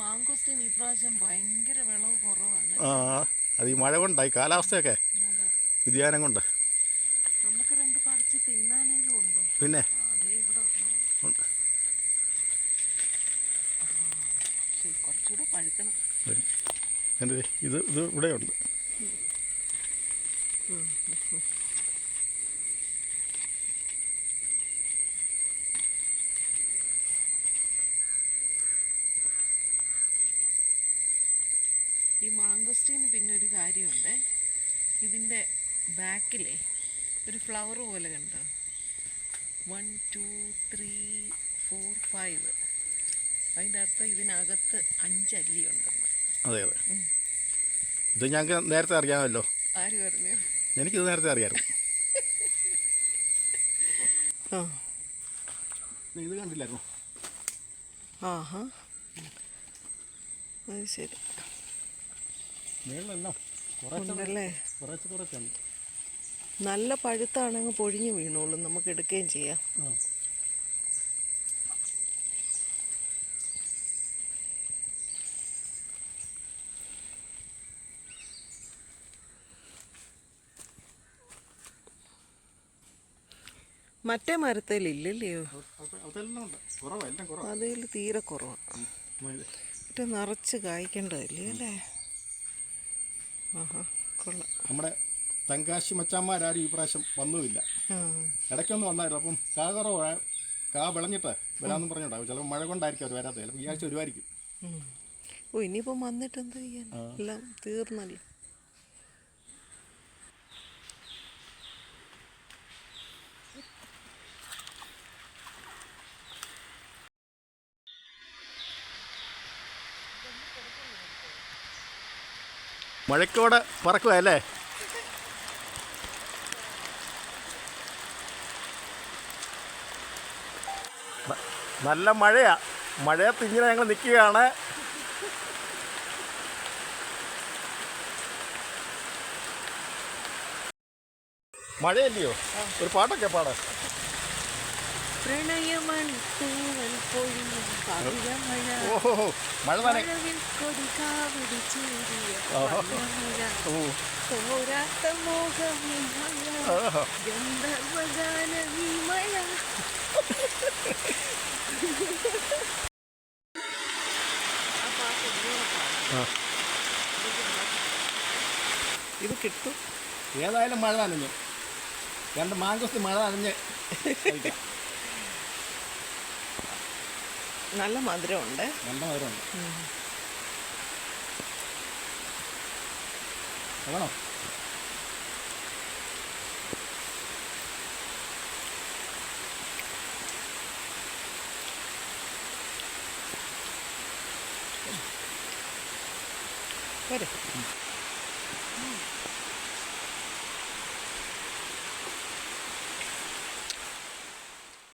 Mangosteen ഈ പ്രാവശ്യം ഭയങ്കര വിളവ് കുറവാണ്. ആ അത് ഈ മഴ കൊണ്ടായി കാലാവസ്ഥയൊക്കെ? വ്യതിയാനം കൊണ്ട്? നമുക്ക് രണ്ട് പറിച്ച് തിന്നാനെങ്കിലും ഉണ്ടോ? പിന്നെ? ഉണ്ട്. കുറച്ചുകൂടെ പഴുക്കണം. എന്റെ ഇത് ഇത് ഇവിടെയുണ്ട്. ഈ മാങ്കോസ്റ്റീന് പിന്നെ ഒരു കാര്യമുണ്ട്. ഇതിന്റെ ബാക്കിലെ ഒരു ഫ്ലവർ പോലെ കണ്ടോ? One two three four five അതിന്റെ അർത്ഥം ഇതിനകത്ത് അഞ്ചല്ലി ഉണ്ടെന്ന്. അതെ അതെ. ഇത് ഞങ്ങൾക്ക് നേരത്തെ അറിയാമല്ലോ. ആര് പറഞ്ഞു? എനിക്കിത് നേരത്തെ അറിയാമായിരുന്നു. ഇത് കണ്ടില്ലായിരുന്നു? ആഹാ. അത് ശരി. മേളിലെല്ലാം. കുറച്ച് ഉണ്ടല്ലേ? കുറച്ച് കുറച്ചുണ്ട് നല്ല പഴുത്താണെങ്കിൽ പൊഴിഞ്ഞു വീണോളും. നമുക്ക് എടുക്കുകയും ചെയ്യാം. മറ്റേ മരത്തേലില്ലല്ലയോ അതിൽ തീരെ കുറവാണ് മറ്റേ നിറച്ച് കായ്ക്കേണ്ടതല്ലേ? അല്ലേ? നമ്മുടെ തങ്കാശി മച്ചാന്മാരാരും ഈ പ്രാവശ്യം വന്നുമില്ല. ഇടയ്ക്കൊന്നും വന്നായിരുന്നു. അപ്പം കാ കുറവ് കാ വിളഞ്ഞിട്ട് വരാമെന്ന് പറഞ്ഞിട്ടുണ്ടാവും ചിലപ്പോൾ മഴ കൊണ്ടായിരിക്കും അവർ വരാത്തത്. ചിലപ്പോൾ ഈ ആഴ്ച വരുമായിരിക്കും ഉം. ഓ ഇനിയിപ്പോൾ വന്നിട്ട് എന്ത് ചെയ്യാൻ എല്ലാം തീർന്നല്ലോ. മഴക്കോടെ പറക്കുക അല്ലേ? നല്ല മഴയാ. മഴയത്ത് ഇങ്ങനെ ഞങ്ങൾ നിൽക്കുകയാണ് മഴയല്ലയോ? ഒരു പാട്ടൊക്കെ പാടാ. പ്രണയമണി പോയി മഴ നന. ഇത് കിട്ടും. ഏതായാലും മഴ നനഞ്ഞു. രണ്ട് മാങ്കോസ് മഴ നനഞ്ഞ്. നല്ല മധുരമുണ്ട്. നല്ല മധുരമുണ്ട്. വേണോ? പോരെ